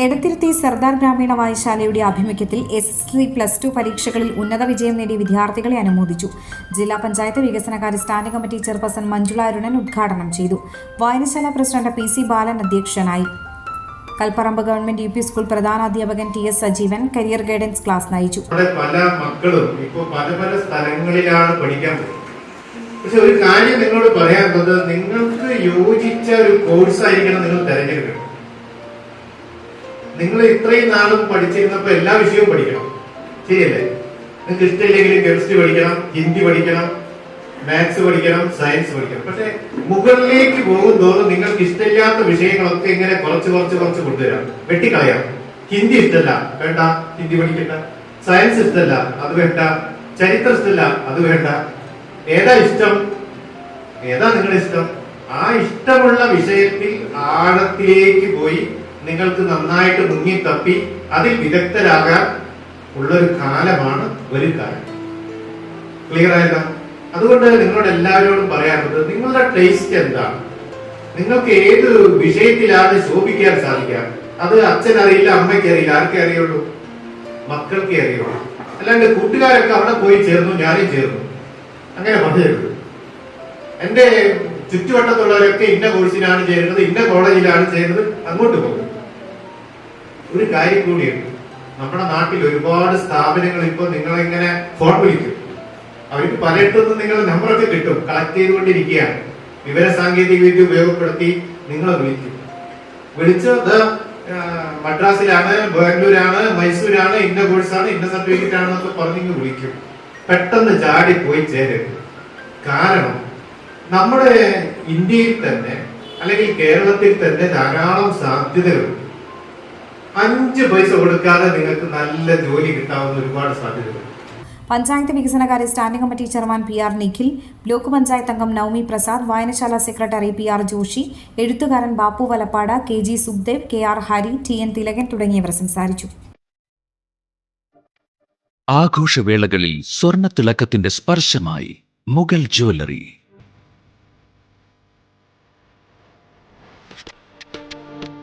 എടത്തിരുത്തി സർദാർ ഗ്രാമീണ വായശാലയുടെ ആഭിമുഖ്യത്തിൽ S S C plus two പരീക്ഷകളിൽ ഉന്നത വിജയം നേടിയ വിദ്യാർത്ഥികളെ അനുമോദിച്ചു. ജില്ലാ പഞ്ചായത്ത് വികസനകാര്യ standing committee chairperson Manjula Arunan ഉദ്ഘാടനം ചെയ്തു. വായനശാല പ്രസിഡന്റ് പി സി ബാലൻ അധ്യക്ഷനായി. Kalparamb government U P school പ്രധാനാധ്യാപകൻ T S Sajeevan career guidance class നയിച്ചു. പല മക്കളും ഇപ്പോൾ പല പല സ്ഥലങ്ങളിലാണ് പഠിക്കാൻ പക്ഷെ ഒരു കാര്യം നിങ്ങളോട് പറയാനുള്ളത് നിങ്ങൾക്ക് യോജിച്ച ഒരു കോഴ്സ് ആയിരിക്കണം നിങ്ങൾ തിരഞ്ഞെടുക്കണം നിങ്ങൾ ഇത്രയും നാളും പഠിച്ചിരുന്നപ്പോ എല്ലാ വിഷയവും പഠിക്കണം. ശരിയല്ലേ? നിങ്ങൾക്ക് ഇഷ്ടമില്ലെങ്കിലും കെമിസ്ട്രി പഠിക്കണം ഹിന്ദി പഠിക്കണം മാത്സ് പഠിക്കണം സയൻസ് പഠിക്കണം. പക്ഷെ മുകളിലേക്ക് പോകും തോറും നിങ്ങൾക്ക് ഇഷ്ടമില്ലാത്ത വിഷയങ്ങളൊക്കെ ഇങ്ങനെ കുറച്ച് കുറച്ച് കുറച്ച് കൊണ്ടുവരാം. വെട്ടിക്കളയാം. ഹിന്ദി ഇഷ്ടമല്ല വേണ്ട. ഹിന്ദി പഠിക്കണ്ട. സയൻസ് ഇഷ്ടമല്ല അത് വേണ്ട. ചരിത്രം ഇഷ്ടമല്ല അത് വേണ്ട. ഏതാ ഇഷ്ടം? ഏതാ നിങ്ങളുടെ ഇഷ്ടം? ആ ഇഷ്ടമുള്ള വിഷയത്തിൽ ആഴത്തിലേക്ക് പോയി നിങ്ങൾക്ക് നന്നായിട്ട് മുങ്ങി തപ്പി അതിൽ വിദഗ്ധരാകാൻ ഉള്ളൊരു കാലമാണ് ഒരു കാലം. ക്ലിയർ ആയതാ അതുകൊണ്ട് നിങ്ങളോട് എല്ലാവരോടും പറയാനുള്ളത് നിങ്ങളുടെ ടേസ്റ്റ് എന്താണ്? നിങ്ങൾക്ക് ഏത് വിഷയത്തിലാണ് ശോഭിക്കാൻ സാധിക്കുക? അത് അച്ഛൻ അറിയില്ല അമ്മയ്ക്ക് അറിയില്ല ആർക്കേ അറിയുള്ളൂ? മക്കൾക്കേ അറിയുള്ളൂ. അല്ലാണ്ട് കൂട്ടുകാരൊക്കെ അവിടെ പോയി ചേർന്നു ഞാനും ചേർന്നു. അങ്ങനെ പറഞ്ഞിരുന്നു എന്റെ ചുറ്റുവട്ടത്തുള്ളവരൊക്കെ ഇന്ന കോഴ്സിലാണ് ചേരുന്നത് ഇന്ന കോളേജിലാണ് ചേരുന്നത് അങ്ങോട്ട് പോകും. ഒരു കാര്യം കൂടിയുണ്ട് നമ്മുടെ നാട്ടിൽ ഒരുപാട് സ്ഥാപനങ്ങൾ ഇപ്പോൾ നിങ്ങളിങ്ങനെ ഫോൺ വിളിക്കും. അവർക്ക് പലയിടത്തുനിന്ന് നിങ്ങൾ നമ്പറൊക്കെ കിട്ടും. കളക്ട് ചെയ്തുകൊണ്ടിരിക്കുകയാണ്. വിവര സാങ്കേതിക വിദ്യ ഉപയോഗപ്പെടുത്തി നിങ്ങളെ വിളിക്കും. വിളിച്ചത് മദ്രാസിലാണ് ബാംഗ്ലൂരാണ് മൈസൂരാണ് ഇന്ന കോഴ്സാണ് ഇന്ന സർട്ടിഫിക്കറ്റ് ആണ് എന്നൊക്കെ പറഞ്ഞിങ്ങ് വിളിക്കും. പെട്ടെന്ന് ചാടി പോയി ചേരരുത് കാരണം നമ്മുടെ ഇന്ത്യയിൽ തന്നെ അല്ലെങ്കിൽ കേരളത്തിൽ തന്നെ ധാരാളം സാധ്യതകളുണ്ട്. അഞ്ച് പൈസ കൊടുക്കാതെ നിങ്ങൾക്ക് നല്ല ജോലി കിട്ടാവുന്ന ഒരുപാട് സാധ്യതകൾ. പഞ്ചായത്ത് വികസനകാര്യ standing committee chairman P R Nikhil block panchayat അംഗം നവമി പ്രസാദ് വായനശാല സെക്രട്ടറി പി ആർ ജോഷി എഴുത്തുകാരൻ Bapu Valappad K G Sukhdev K R Hari T N Thilakan തുടങ്ങിയവർ സംസാരിച്ചു. ആഘോഷവേളകളിൽ സ്വർണ തിളക്കത്തിന്റെ സ്പർശമായി മുഗൾ ജ്വല്ലറി.